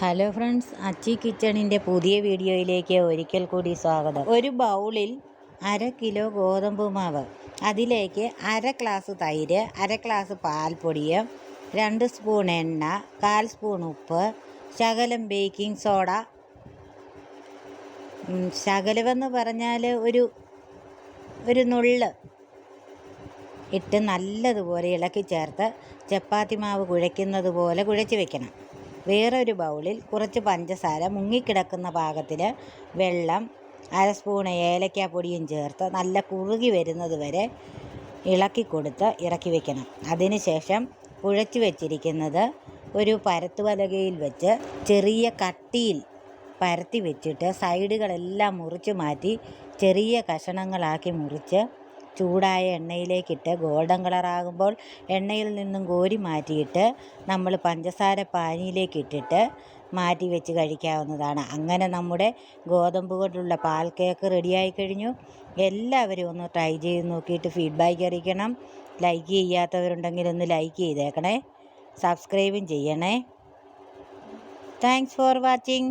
Hello friends അച്ചി കിച്ചണിന്റെ പുതിയ വീഡിയോയിലേക്ക് ഒരിക്കൽ കൂടി സ്വാഗതം. ഒരു ബൗളിൽ അര കിലോ ഗോതമ്പ് മാവ് അതിലേക്ക് അര ഗ്ലാസ് തൈര് അര ഗ്ലാസ് പാൽപ്പൊടി രണ്ട് സ്പൂൺ എണ്ണ കാൽ സ്പൂൺ ഉപ്പ് ശകലം ബേക്കിംഗ് സോഡ. ശകലമെന്ന് പറഞ്ഞാൽ ഒരു ഒരു നുള്ള് ഇട്ട് നല്ലതുപോലെ ഇളക്കി ചേർത്ത് ചപ്പാത്തി മാവ് കുഴയ്ക്കുന്നത് പോലെ കുഴച്ച് വെക്കണം. വേറൊരു ബൗളിൽ കുറച്ച് പഞ്ചസാര മുങ്ങിക്കിടക്കുന്ന പാകത്തിൽ വെള്ളം അര സ്പൂൺ ഏലക്കാപ്പൊടിയും ചേർത്ത് നല്ല കുറുകി വരുന്നത് വരെ ഇളക്കി കൊടുത്ത് ഇറക്കി വെക്കണം. അതിനുശേഷം കുഴച്ചു വെച്ചിരിക്കുന്നത് ഒരു പരത്തുവലകയിൽ വെച്ച് ചെറിയ കട്ടിയിൽ പരത്തി വെച്ചിട്ട് സൈഡുകളെല്ലാം മുറിച്ച് മാറ്റി ചെറിയ കഷണങ്ങളാക്കി മുറിച്ച് ചൂടായ എണ്ണയിലേക്കിട്ട് ഗോൾഡൻ കളറാകുമ്പോൾ എണ്ണയിൽ നിന്നും കോരി മാറ്റിയിട്ട് നമ്മൾ പഞ്ചസാര പാനിയിലേക്കിട്ടിട്ട് മാറ്റി വെച്ച് കഴിക്കാവുന്നതാണ്. അങ്ങനെ നമ്മുടെ ഗോതമ്പ് കൊണ്ടുള്ള പാൽ കേക്ക് റെഡിയായി കഴിഞ്ഞു. എല്ലാവരും ഒന്ന് ട്രൈ ചെയ്ത് നോക്കിയിട്ട് ഫീഡ്ബാക്ക് അറിയിക്കണം. ലൈക്ക് ചെയ്യാത്തവരുണ്ടെങ്കിൽ ഒന്ന് ലൈക്ക് ചെയ്തേക്കണേ. സബ്സ്ക്രൈബും ചെയ്യണേ. Thanks for watching.